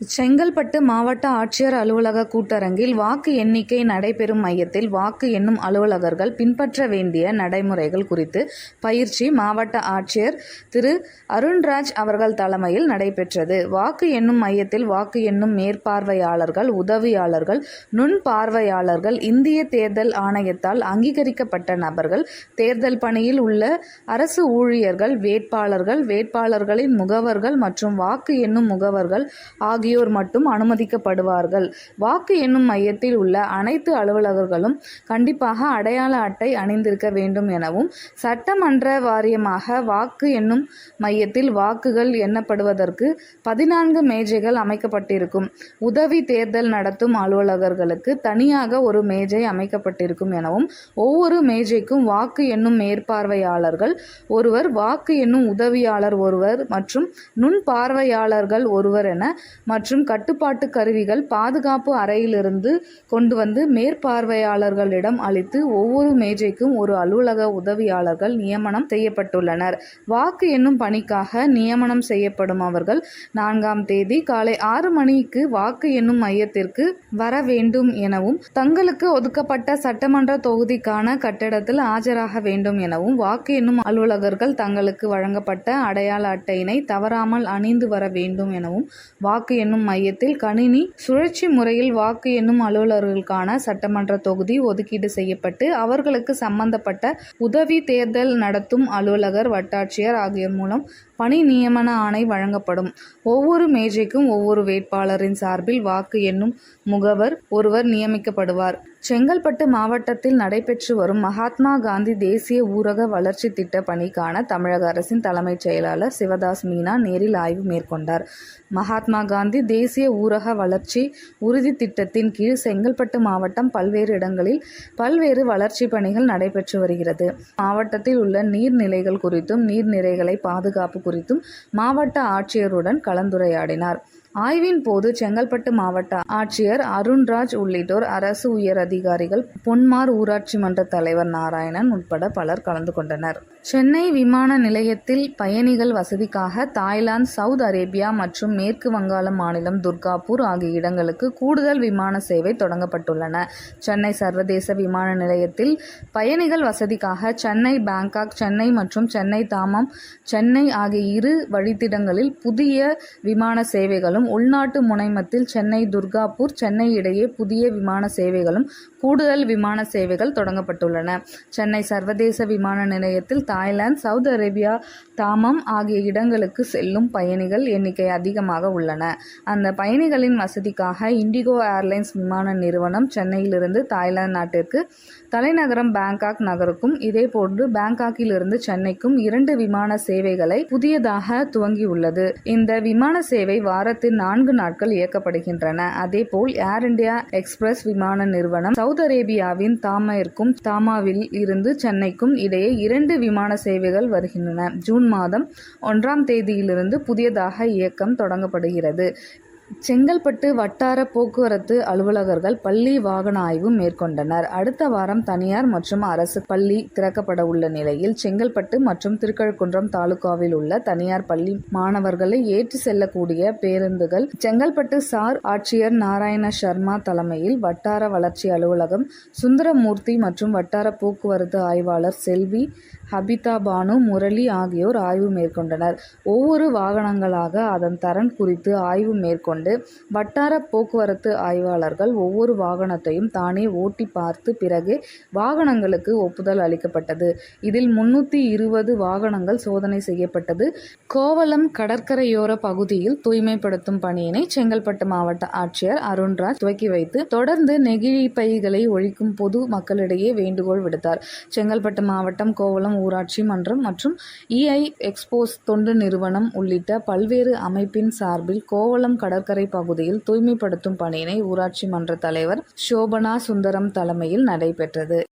செங்கல்பட்டு மாவட்ட ஆட்சியர் அலுவலக கூட்டரங்கில் வாக்கு எண்ணிக்கை நடைபெறும் மையத்தில் வாக்கு எண்ணும் அலுவலகர்கள் பின்பற்ற வேண்டிய நடைமுறைகள் குறித்து பயிற்சி மாவட்ட ஆட்சியர் திரு அருண்ராஜ் அவர்கள் தலைமையில் நடைபெற்றது. வாக்கு எண்ணும் மையத்தில் வாக்கு எண்ணும் மேற்பார்வையாளர்கள், உதவியாளர்கள், நுண் பார்வையாளர்கள், இந்திய தேர்தல் ஆணையத்தால் அங்கீகரிக்கப்பட்ட நபர்கள், தேர்தல் பணியில் உள்ள அரசு ஊழியர்கள், வேட்பாளர்கள், வேட்பாளர்களின் முகவர்கள் மற்றும் வாக்கு எண்ணும் முகவர்கள் ஆகியோர் மட்டும் அனுமதிக்கப்படுவார்கள். வாக்கு எண்ணும் மையத்தில் உள்ள அனைத்து அலுவலர்களும் கண்டிப்பாக அடையாள அட்டை அணிந்திருக்க வேண்டும் எனவும், சட்டமன்ற வாரியமாக வாக்கு எண்ணும் மையத்தில் வாக்குகள் எண்ணப்படுவதற்கு பதினான்கு மேஜைகள் அமைக்கப்பட்டிருக்கும். உதவி தேர்தல் நடத்தும் அலுவலர்களுக்கு தனியாக ஒரு மேஜை அமைக்கப்பட்டிருக்கும் எனவும், ஒவ்வொரு மேஜைக்கும் வாக்கு எண்ணும் மேற்பார்வையாளர்கள் ஒருவர், வாக்கு எண்ணும் உதவியாளர் ஒருவர் மற்றும் நுண் பார்வையாளர்கள் ஒருவர் என மற்றும் கட்டுப்பாட்டு கருவிகள் பாதுகாப்பு அறையிலிருந்து கொண்டு வந்து மேற்பார்வையாளர்களிடம் அளித்து ஒவ்வொரு மேஜைக்கும் ஒரு அலுவலக உதவியாளர்கள் நியமனம் செய்யப்பட்டுள்ளனர். வாக்கு எண்ணும் பணிக்காக நியமனம் செய்யப்படும் அவர்கள் நான்காம் தேதி காலை ஆறு மணிக்கு வாக்கு எண்ணும் மையத்திற்கு வர வேண்டும் எனவும், தங்களுக்கு ஒதுக்கப்பட்ட சட்டமன்ற தொகுதிக்கான கட்டடத்தில் ஆஜராக வேண்டும் எனவும், வாக்கு எண்ணும் அலுவலகர்கள் தங்களுக்கு வழங்கப்பட்ட அடையாள அட்டையினை தவறாமல் அணிந்து வர வேண்டும் எனவும், வாக்கு எண்ணும் மையத்தில் கணினி சுழற்சி முறையில் வாக்கு எண்ணும் அலுவலர்களுக்கான சட்டமன்ற தொகுதி ஒதுக்கீடு செய்யப்பட்டு அவர்களுக்கு சம்பந்தப்பட்ட உதவி தேர்தல் நடத்தும் அலுவலகர் வட்டாட்சியர் ஆகியோர் மூலம் பணி நியமன ஆணை வழங்கப்படும். ஒவ்வொரு மேஜைக்கும் ஒவ்வொரு வேட்பாளரின் சார்பில் வாக்கு எண்ணும் முகவர் ஒருவர் நியமிக்கப்படுவார். செங்கல்பட்டு மாவட்டத்தில் நடைபெற்று வரும் மகாத்மா காந்தி தேசிய ஊரக வளர்ச்சி திட்ட பணிக்கான தமிழக அரசின் தலைமைச் செயலாளர் சிவதாஸ் மீனா நேரில் ஆய்வு மேற்கொண்டார். மகாத்மா காந்தி தேசிய ஊரக வளர்ச்சி உறுதி திட்டத்தின் கீழ் செங்கல்பட்டு மாவட்டம் பல்வேறு இடங்களில் பல்வேறு வளர்ச்சி பணிகள் நடைபெற்று வருகிறது. மாவட்டத்தில் உள்ள நீர்நிலைகள் குறித்தும், நீர்நிலைகளை பாதுகாப்பு குறித்தும் மாவட்ட ஆட்சியருடன் கலந்துரையாடினார். ஆய்வின் போது செங்கல்பட்டு மாவட்ட ஆட்சியர் அருண்ராஜ் உள்ளிட்டோர், அரசு உயர் அதிகாரிகள், பொன்மார் ஊராட்சி மன்ற தலைவர் நாராயணன் உட்பட பலர் கலந்து கொண்டனர். சென்னை விமான நிலையத்தில் பயணிகள் வசதிக்காக தாய்லாந்து, சவுத் அரேபியா மற்றும் மேற்கு வங்காளம் மாநிலம் துர்காப்பூர் ஆகிய இடங்களுக்கு கூடுதல் விமான சேவை தொடங்கப்பட்டுள்ளன. சென்னை சர்வதேச விமான நிலையத்தில் பயணிகள் வசதிக்காக சென்னை பேங்காக் சென்னை மற்றும் சென்னை தாமம் சென்னை ஆகிய இரு வழித்திடங்களில் புதிய விமான சேவைகளும், உள்நாட்டு முனைமத்தில் சென்னை துர்காப்பூர், சென்னை இடையே புதிய விமான சேவைகளும், கூடுதல் விமான சேவைகள் தொடங்கப்பட்டுள்ளன. சென்னை சர்வதேச விமான நிலையத்தில் தாய்லாந்து, சவுதி அரேபியா, தாமம் ஆகிய இடங்களுக்கு செல்லும் பயணிகள் எண்ணிக்கை அதிகமாக உள்ளன. அந்த பயணிகளின் வசதிக்காக இண்டிகோ ஏர்லைன்ஸ் விமான நிறுவனம் சென்னையிலிருந்து தாய்லாந்து நாட்டிற்கு தலைநகரம் பேங்காக் நகருக்கும், இதேபோன்று பேங்காக்கிலிருந்து சென்னைக்கும் இரண்டு விமான சேவைகளை புதியதாக துவங்கியுள்ளது. இந்த விமான சேவை வாரத்தில் நான்கு நாட்கள் இயக்கப்படுகின்றன. அதேபோல் ஏர் இண்டியா எக்ஸ்பிரஸ் விமான நிறுவனம் சவுத் அரேபியாவின் தாமிற்கும் தாமாவில் இருந்து சென்னைக்கும் இடையே இரண்டு விமான சேவைகள் வருகின்றன. ஜூன் மாதம் ஒன்றாம் தேதியிலிருந்து புதியதாக இயக்கம் தொடங்கப்படுகிறது. செங்கல்பட்டு வட்டார போக்குவரத்து அலுவலகர்கள் பள்ளி வாகன ஆய்வு மேற்கொண்டனர். அடுத்த வாரம் தனியார் மற்றும் அரசு பள்ளி திறக்கப்படவுள்ள நிலையில், செங்கல்பட்டு மற்றும் திருக்கழுக்குன்றம் தாலுகாவில் உள்ள தனியார் பள்ளி மாணவர்களை ஏற்றி செல்லக்கூடிய பேருந்துகள் செங்கல்பட்டு சார் ஆட்சியர் நாராயண சர்மா தலைமையில் வட்டார வளர்ச்சி அலுவலகம் சுந்தரமூர்த்தி மற்றும் வட்டார போக்குவரத்து ஆய்வாளர் செல்வி, ஹபிதா பானு, முரளி ஆகியோர் ஆய்வு மேற்கொண்டனர். ஒவ்வொரு வாகனங்களாக அதன் தரன் குறித்து ஆய்வு மேற்கொண்டு வட்டார போக்குவரத்து ஆய்வாளர்கள் ஒவ்வொரு வாகனத்தையும் தானே ஓட்டி பார்த்து பிறகு வாகனங்களுக்கு ஒப்புதல் அளிக்கப்பட்டது. இதில் முன்னூற்று இருபது வாகனங்கள் சோதனை செய்யப்பட்டது. கோவளம் கடற்கரையோர பகுதியில் தூய்மைப்படுத்தும் பணியினை செங்கல்பட்டு மாவட்ட ஆட்சியர் அருண்ராஜ் துவக்கி வைத்து, தொடர்ந்து நெகிழி பைகளை ஒழிக்கும் பொது மக்களிடையே வேண்டுகோள் விடுத்தார். செங்கல்பட்டு மாவட்டம் கோவளம் ஊராட்சி மன்றம் மற்றும் இஐ எக்ஸ்போஸ் தொண்டு நிறுவனம் உள்ளிட்ட பல்வேறு அமைப்பின் சார்பில் கோவளம் கடற்கரை பகுதியில் தூய்மைப்படுத்தும் பணியினை ஊராட்சி மன்ற தலைவர் ஷோபனா சுந்தரம் தலைமையில் நடைபெற்றது.